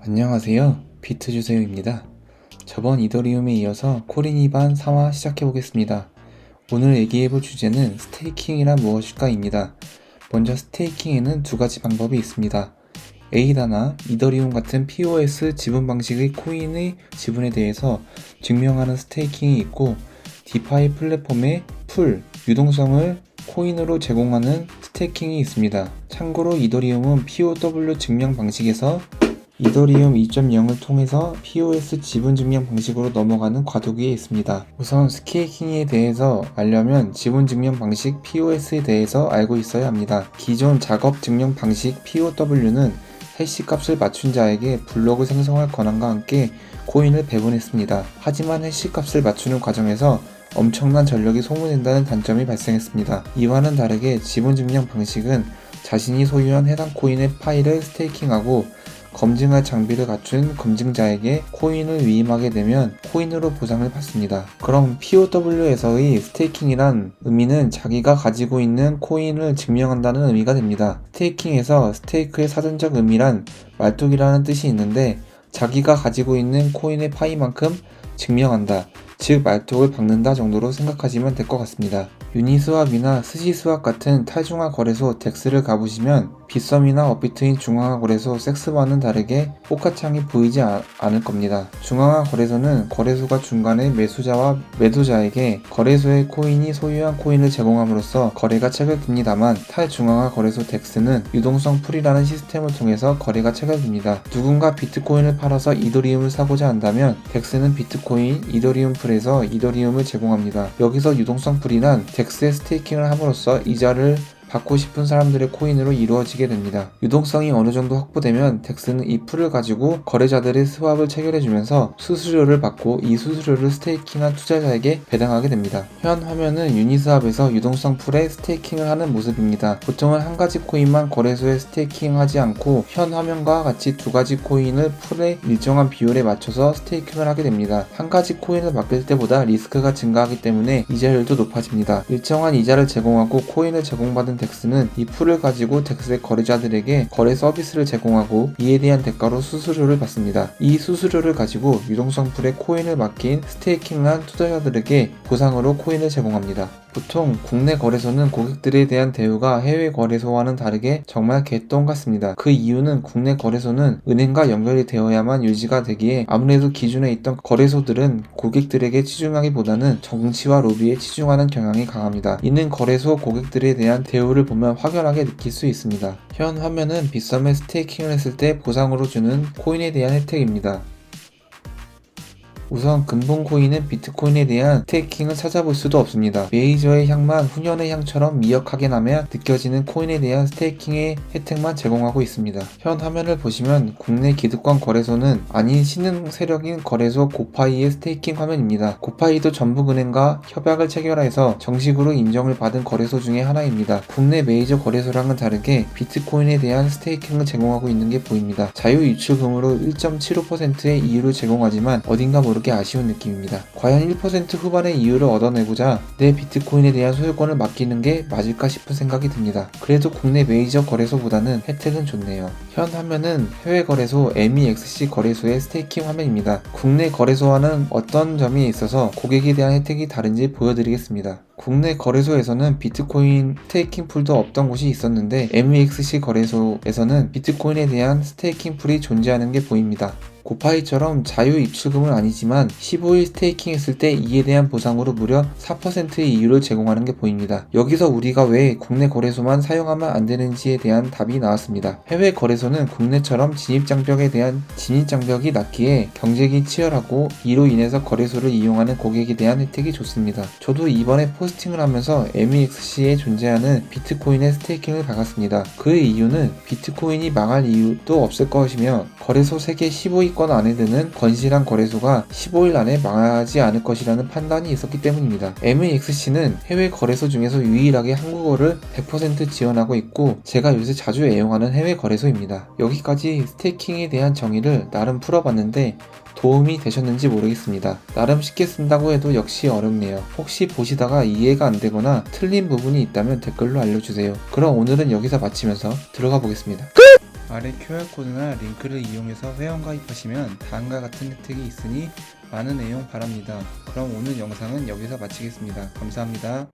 안녕하세요. 비트 주세요입니다. 저번 이더리움에 이어서 코린이반 3화 시작해보겠습니다. 오늘 얘기해볼 주제는 스테이킹이란 무엇일까입니다. 먼저 스테이킹에는 두 가지 방법이 있습니다. 에이다나 이더리움 같은 POS 지분 방식의 코인의 지분에 대해서 증명하는 스테이킹이 있고 디파이 플랫폼의 풀, 유동성을 코인으로 제공하는 스테이킹이 있습니다. 참고로 이더리움은 POW 증명 방식에서 이더리움 2.0을 통해서 POS 지분 증명 방식으로 넘어가는 과도기에 있습니다. 우선 스테이킹에 대해서 알려면 지분 증명 방식 POS에 대해서 알고 있어야 합니다. 기존 작업 증명 방식 POW는 해시 값을 맞춘 자에게 블록을 생성할 권한과 함께 코인을 배분했습니다. 하지만 해시 값을 맞추는 과정에서 엄청난 전력이 소모된다는 단점이 발생했습니다. 이와는 다르게 지분 증명 방식은 자신이 소유한 해당 코인의 파일을 스테이킹하고 검증할 장비를 갖춘 검증자에게 코인을 위임하게 되면 코인으로 보상을 받습니다. 그럼 POW에서의 스테이킹이란 의미는 자기가 가지고 있는 코인을 증명한다는 의미가 됩니다. 스테이킹에서 스테이크의 사전적 의미란 말뚝이라는 뜻이 있는데 자기가 가지고 있는 코인의 파이만큼 증명한다. 즉 말뚝을 박는다 정도로 생각하시면 될 것 같습니다. 유니스왑이나 스시스왑 같은 탈중앙 거래소 덱스를 가보시면 빗썸이나 업비트인 중앙화 거래소 섹스와는 다르게 포카창이 보이지 아- 않을 겁니다. 중앙화 거래소는 거래소가 중간에 매수자와 매도자에게 거래소의 코인이 소유한 코인을 제공함으로써 거래가 체결됩니다만 탈중앙화 거래소 덱스는 유동성 풀이라는 시스템을 통해서 거래가 체결됩니다. 누군가 비트코인을 팔아서 이더리움을 사고자 한다면 덱스는 비트코인, 이더리움 풀에서 이더리움을 제공합니다. 여기서 유동성 풀이란 덱스에 스테이킹을 함으로써 이자를 받고 싶은 사람들의 코인으로 이루어지게 됩니다. 유동성이 어느 정도 확보되면 덱스는 이 풀을 가지고 거래자들의 스왑을 체결해주면서 수수료를 받고 이 수수료를 스테이킹한 투자자에게 배당하게 됩니다. 현 화면은 유니스왑에서 유동성 풀에 스테이킹을 하는 모습입니다. 보통은 한 가지 코인만 거래소에 스테이킹하지 않고 현 화면과 같이 두 가지 코인을 풀에 일정한 비율에 맞춰서 스테이킹을 하게 됩니다. 한 가지 코인을 맡길 때보다 리스크가 증가하기 때문에 이자율도 높아집니다. 일정한 이자를 제공하고 코인을 제공받은 덱스는 이 풀을 가지고 덱스의 거래자들에게 거래 서비스를 제공하고 이에 대한 대가로 수수료를 받습니다. 이 수수료를 가지고 유동성 풀에 코인을 맡긴 스테이킹한 투자자들에게 보상으로 코인을 제공합니다. 보통 국내 거래소는 고객들에 대한 대우가 해외 거래소와는 다르게 정말 개똥 같습니다. 그 이유는 국내 거래소는 은행과 연결이 되어야만 유지가 되기에 아무래도 기존에 있던 거래소들은 고객들에게 치중하기보다는 정치와 로비에 치중하는 경향이 강합니다. 이는 거래소 고객들에 대한 대우 를 보면 확연하게 느낄 수 있습니다. 현 화면은 빗썸에 스테이킹을 했을 때 보상으로 주는 코인에 대한 혜택입니다. 우선 근본 코인은 비트코인에 대한 스테이킹을 찾아볼 수도 없습니다. 메이저의 향만 훈연의 향처럼 미역하게 나며 느껴지는 코인에 대한 스테이킹의 혜택만 제공하고 있습니다. 현 화면을 보시면 국내 기득권 거래소는 아닌 신흥 세력인 거래소 고파이의 스테이킹 화면입니다. 고파이도 전북은행과 협약을 체결해서 정식으로 인정을 받은 거래소 중에 하나입니다. 국내 메이저 거래소랑은 다르게 비트코인에 대한 스테이킹을 제공하고 있는 게 보입니다. 자유 유출금으로 1.75%의 이율을 제공하지만 어딘가 모르 게 아쉬운 느낌입니다. 과연 1% 후반의 이율을 얻어내고자 내 비트코인에 대한 소유권을 맡기는 게 맞을까 싶은 생각이 듭니다. 그래도 국내 메이저 거래소보다는 혜택은 좋네요. 현 화면은 해외 거래소 MEXC 거래소의 스테이킹 화면입니다. 국내 거래소와는 어떤 점이 있어서 고객에 대한 혜택이 다른지 보여드리겠습니다. 국내 거래소에서는 비트코인 스테이킹 풀도 없던 곳이 있었는데 MEXC 거래소에서는 비트코인에 대한 스테이킹 풀이 존재하는 게 보입니다. 고파이처럼 자유 입출금은 아니지만 15일 스테이킹 했을 때 이에 대한 보상으로 무려 4%의 이율을 제공하는 게 보입니다. 여기서 우리가 왜 국내 거래소만 사용하면 안 되는지에 대한 답이 나왔습니다. 해외 거래소는 국내처럼 진입 장벽에 대한 진입 장벽이 낮기에 경쟁이 치열하고 이로 인해서 거래소를 이용하는 고객에 대한 혜택이 좋습니다. 저도 이번에 포스팅을 하면서 MEXC에 존재하는 비트코인의 스테이킹을 박았습니다. 그 이유는 비트코인이 망할 이유도 없을 것이며 거래소 세계 15위 상위권 안에 드는 건실한 거래소가 15일 안에 망하지 않을 것이라는 판단이 있었기 때문입니다. MAXC는 해외 거래소 중에서 유일하게 한국어를 100% 지원하고 있고 제가 요새 자주 애용하는 해외 거래소입니다. 여기까지 스테이킹에 대한 정의를 나름 풀어봤는데 도움이 되셨는지 모르겠습니다. 나름 쉽게 쓴다고 해도 역시 어렵네요. 혹시 보시다가 이해가 안 되거나 틀린 부분이 있다면 댓글로 알려주세요. 그럼 오늘은 여기서 마치면서 들어가 보겠습니다. 아래 QR코드나 링크를 이용해서 회원 가입하시면 다음과 같은 혜택이 있으니 많은 애용 바랍니다. 그럼 오늘 영상은 여기서 마치겠습니다. 감사합니다.